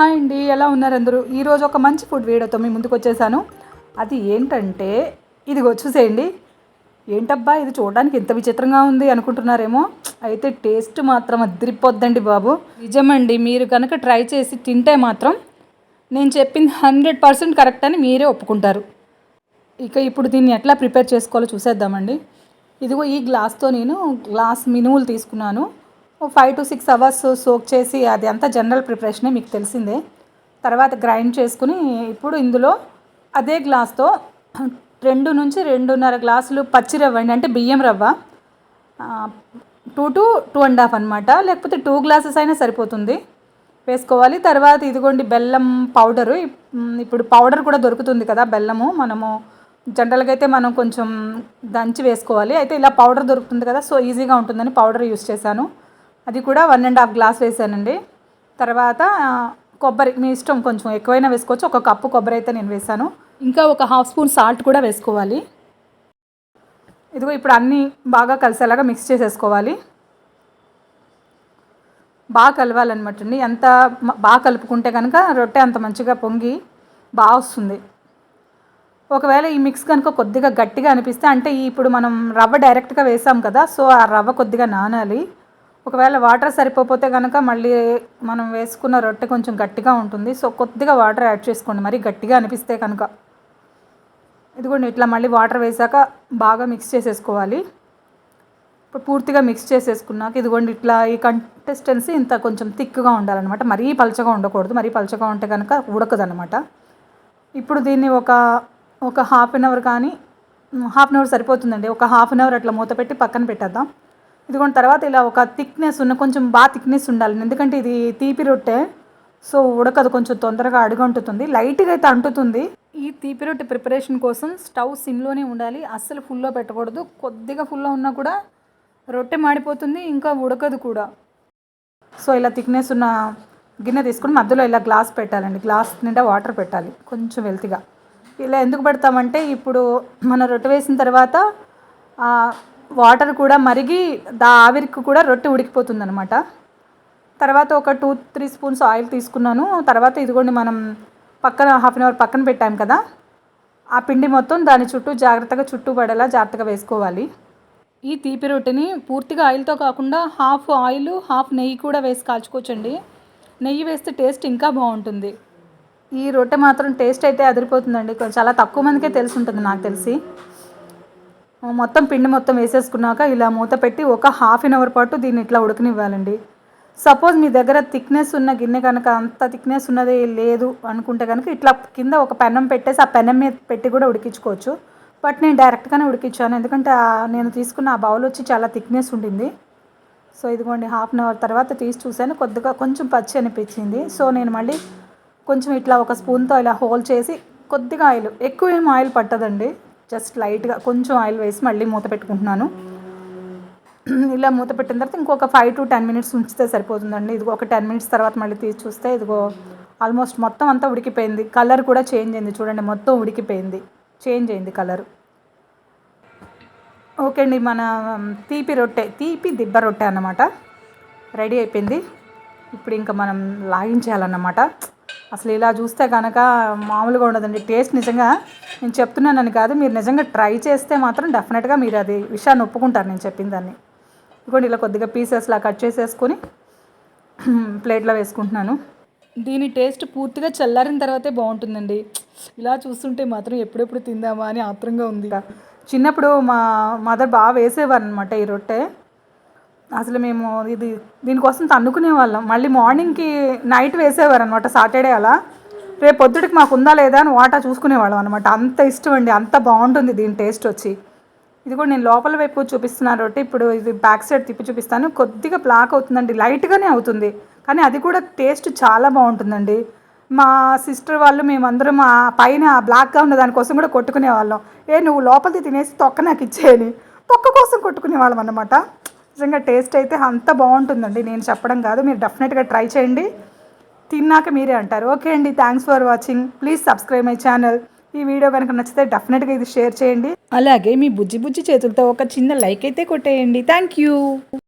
Hi అండి ఎలా ఉన్నారు అందరూ? ఈరోజు ఒక మంచి ఫుడ్ వీడియోతో మీ ముందుకు వచ్చేసాను. అది ఏంటంటే ఇదిగో చూసేయండి. ఏంటబ్బా ఇది చూడడానికి ఎంత విచిత్రంగా ఉంది అనుకుంటున్నారేమో? అయితే టేస్ట్ మాత్రం అదిరిపోద్దండి బాబు. నిజమండి మీరు కనుక ట్రై చేసి తింటే మాత్రం నేను చెప్పింది హండ్రెడ్ పర్సెంట్ కరెక్ట్ అని మీరే ఒప్పుకుంటారు. ఇక ఇప్పుడు దీన్ని ఎట్లా ప్రిపేర్ చేసుకోవాలో చూసేద్దామండి. ఇదిగో ఈ గ్లాస్తో నేను గ్లాస్ మినువులు తీసుకున్నాను. Five to six hours soak చేసి అది అంతా జనరల్ ప్రిపరేషనే మీకు తెలిసిందే. తర్వాత గ్రైండ్ చేసుకుని ఇప్పుడు ఇందులో అదే గ్లాస్తో రెండు నుంచి రెండున్నర గ్లాసులు పచ్చి రవ్వ అండి అంటే బియ్యం రవ్వ. Two to two and half అనమాట లేకపోతే టూ గ్లాసెస్ అయినా సరిపోతుంది. వేసుకోవాలి. తర్వాత ఇదిగోండి బెల్లం పౌడరు. ఇప్పుడు పౌడర్ కూడా దొరుకుతుంది కదా బెల్లము. మనము జనరల్గా అయితే మనం కొంచెం దంచి వేసుకోవాలి. అయితే ఇలా పౌడర్ దొరుకుతుంది కదా సో ఈజీగా ఉంటుందని పౌడర్ యూస్ చేశాను. అది కూడా వన్ అండ్ హాఫ్ గ్లాస్ వేసానండి. తర్వాత కొబ్బరి మీ ఇష్టం కొంచెం ఎక్కువైనా వేసుకోవచ్చు. ఒక కప్పు కొబ్బరి అయితే నేను వేసాను. ఇంకా ఒక హాఫ్ స్పూన్ సాల్ట్ కూడా వేసుకోవాలి. ఇదిగో ఇప్పుడు అన్నీ బాగా కలిసేలాగా మిక్స్ చేసేసుకోవాలి. బాగా కలవాలన్నమాట అండి ఎంత బాగా కలుపుకుంటే కనుక రొట్టె అంత మంచిగా పొంగి బాగా వస్తుంది. ఒకవేళ ఈ మిక్స్ కనుక కొద్దిగా గట్టిగా అనిపిస్తే అంటే ఇప్పుడు మనం రవ్వ డైరెక్ట్గా వేసాం కదా సో ఆ రవ్వ కొద్దిగా నానాలి. ఒకవేళ వాటర్ సరిపోతే కనుక మళ్ళీ మనం వేసుకున్న రొట్టె కొంచెం గట్టిగా ఉంటుంది. సో కొద్దిగా వాటర్ యాడ్ చేసుకోండి. మరి గట్టిగా అనిపిస్తే కనుక. ఇదిగోండి ఇట్లా మళ్ళీ వాటర్ వేసాక బాగా మిక్స్ చేసేసుకోవాలి. ఇప్పుడు పూర్తిగా మిక్స్ చేసేసుకున్నాక ఇదిగోండి ఇట్లా ఈ కంటెస్టెన్సీ ఇంత కొంచెం థిక్గా ఉండాలన్నమాట. మరీ పలచగా ఉండకూడదు. మరీ పలచగా ఉంటే కనుక ఉడకదనమాట ఇప్పుడు దీన్ని ఒక ఒక హాఫ్ అన్ అవర్ కానీ హాఫ్ అన్ అవర్ సరిపోతుందండి. ఒక హాఫ్ అన్ అవర్ అట్లా మూత పెట్టి పక్కన పెట్టేద్దాం. ఇదిగోండి తర్వాత ఇలా ఒక థిక్నెస్ ఉన్న కొంచెం బాగా థిక్నెస్ ఉండాలి. ఎందుకంటే ఇది తీపి రొట్టె సో ఉడకదు కొంచెం తొందరగా అడుగు అంటుతుంది. లైట్గా అయితే అంటుతుంది. ఈ తీపి రొట్టె ప్రిపరేషన్ కోసం స్టవ్ సిమ్లోనే ఉండాలి. అస్సలు ఫుల్లో పెట్టకూడదు. కొద్దిగా ఫుల్లో ఉన్నా కూడా రొట్టె మాడిపోతుంది ఇంకా ఉడకదు కూడా. సో ఇలా థిక్నెస్ ఉన్న గిన్నె తీసుకుని మధ్యలో ఇలా గ్లాస్ పెట్టాలండి. గ్లాస్ నిండా వాటర్ పెట్టాలి కొంచెం వెల్తిగా ఇలా ఎందుకు పెడతామంటే ఇప్పుడు మన రొట్టె వేసిన తర్వాత వాటర్ కూడా మరిగి దా ఆవిరికి కూడా రొట్టె ఉడికిపోతుంది అనమాట తర్వాత ఒక టూ త్రీ స్పూన్స్ ఆయిల్ తీసుకున్నాను. తర్వాత ఇదిగోండి మనం పక్కన హాఫ్ అన్ అవర్ పక్కన పెట్టాం కదా. ఆ పిండి మొత్తం దాని చుట్టూ జాగ్రత్తగా చుట్టూ పడేలా జాగ్రత్తగా వేసుకోవాలి. ఈ తీపి రొట్టెని పూర్తిగా ఆయిల్తో కాకుండా హాఫ్ ఆయిల్ హాఫ్ నెయ్యి కూడా వేసి కాల్చుకోవచ్చండి. నెయ్యి వేస్తే టేస్ట్ ఇంకా బాగుంటుంది. ఈ రొట్టె మాత్రం టేస్ట్ అయితే అదిరిపోతుందండి. చాలా తక్కువ మందికే తెలిసి ఉంటుంది నాకు తెలిసి. మొత్తం పిండి మొత్తం వేసేసుకున్నాక ఇలా మూత పెట్టి ఒక హాఫ్ అన్ అవర్ పాటు దీన్ని ఇట్లా ఉడకనివ్వాలండి. సపోజ్ మీ దగ్గర థిక్నెస్ ఉన్న గిన్నె కనుక అంత థిక్నెస్ ఉన్నది లేదు అనుకుంటే కనుక ఇట్లా కింద ఒక పెనం పెట్టేసి ఆ పెనం మీద పెట్టి కూడా ఉడికించుకోవచ్చు. బట్ నేను డైరెక్ట్గానే ఉడికించాను. ఎందుకంటే నేను తీసుకున్న ఆ బౌల్ వచ్చి చాలా థిక్నెస్ ఉండింది. సో ఇదిగోండి హాఫ్ అన్ అవర్ తర్వాత తీసి చూశాను. కొద్దిగా కొంచెం పచ్చి అనిపించింది. సో నేను మళ్ళీ కొంచెం ఇట్లా ఒక స్పూన్తో ఇలా హోల్ చేసి కొద్దిగా ఆయిల్ ఎక్కువ ఏం ఆయిల్ పట్టదండి. జస్ట్ లైట్గా కొంచెం ఆయిల్ వేసి మళ్ళీ మూత పెట్టుకుంటున్నాను. ఇలా మూత పెట్టిన తర్వాత ఇంకొక ఫైవ్ టు టెన్ మినిట్స్ ఉంచితే సరిపోతుందండి. ఇదిగో ఒక టెన్ మినిట్స్ తర్వాత మళ్ళీ తీసి చూస్తే ఇదిగో ఆల్మోస్ట్ మొత్తం అంతా ఉడికిపోయింది. కలర్ కూడా చేంజ్ అయింది. చూడండి మొత్తం ఉడికిపోయింది. చేంజ్ అయింది కలర్. ఓకే అండి మన తీపి రొట్టె తీపి దిబ్బ రొట్టె అన్నమాట. రెడీ అయిపోయింది. ఇప్పుడు ఇంకా మనం లాగించాలన్నమాట అసలు ఇలా చూస్తే కనుక మామూలుగా ఉండదండి. టేస్ట్ నిజంగా నేను చెప్తున్నానని కాదు మీరు నిజంగా ట్రై చేస్తే మాత్రం డెఫినెట్గా మీరు అది విషయాన్ని ఒప్పుకుంటారు నేను చెప్పిన దాన్ని. ఇదిగోండి ఇలా కొద్దిగా పీసెస్లా కట్ చేసేసుకొని ప్లేట్లో వేసుకుంటున్నాను. దీని టేస్ట్ పూర్తిగా చల్లారిన తర్వాతే బాగుంటుందండి. ఇలా చూస్తుంటే మాత్రం ఎప్పుడెప్పుడు తిందామా అని ఆత్రంగా ఉంది. చిన్నప్పుడు మా మదర్ బాగా వేసేవారు అనమాట ఈ రొట్టె. అసలు మేము ఇది దీనికోసం తన్నుకునే వాళ్ళం మళ్ళీ మార్నింగ్కి నైట్ వేసేవారు అనమాట సాటర్డే అలా. రేపు పొద్దుటికి మాకు ఉందా లేదా అని వాటా చూసుకునేవాళ్ళం అనమాట అంత ఇష్టం అండి అంత బాగుంటుంది దీని టేస్ట్ వచ్చి. ఇది కూడా నేను లోపల వైపు చూపిస్తున్నాను రొట్టె ఇప్పుడు ఇది బ్యాక్ సైడ్ తిప్పి చూపిస్తాను. కొద్దిగా బ్లాక్ అవుతుందండి లైట్గానే అవుతుంది. కానీ అది కూడా టేస్ట్ చాలా బాగుంటుందండి. మా సిస్టర్ వాళ్ళు మేమందరం మా పైన బ్లాక్గా ఉన్న దానికోసం కూడా కొట్టుకునే వాళ్ళం ఏ నువ్వు లోపలిది తినేసి తొక్క నాకు ఇచ్చేయని. తొక్క కోసం కొట్టుకునే వాళ్ళం అనమాట నిజంగా టేస్ట్ అయితే అంత బాగుంటుందండి. నేను చెప్పడం కాదు మీరు డెఫినెట్గా ట్రై చేయండి. తిన్నాక మీరే అంటారు. ఓకే అండి thanks for watching. Please subscribe my channel. ఈ వీడియో కనుక నచ్చితే డెఫినెట్గా ఇది షేర్ చేయండి. అలాగే మీ బుజ్జి బుజ్జి చేతులతో ఒక చిన్న లైక్ అయితే కొట్టేయండి. Thank you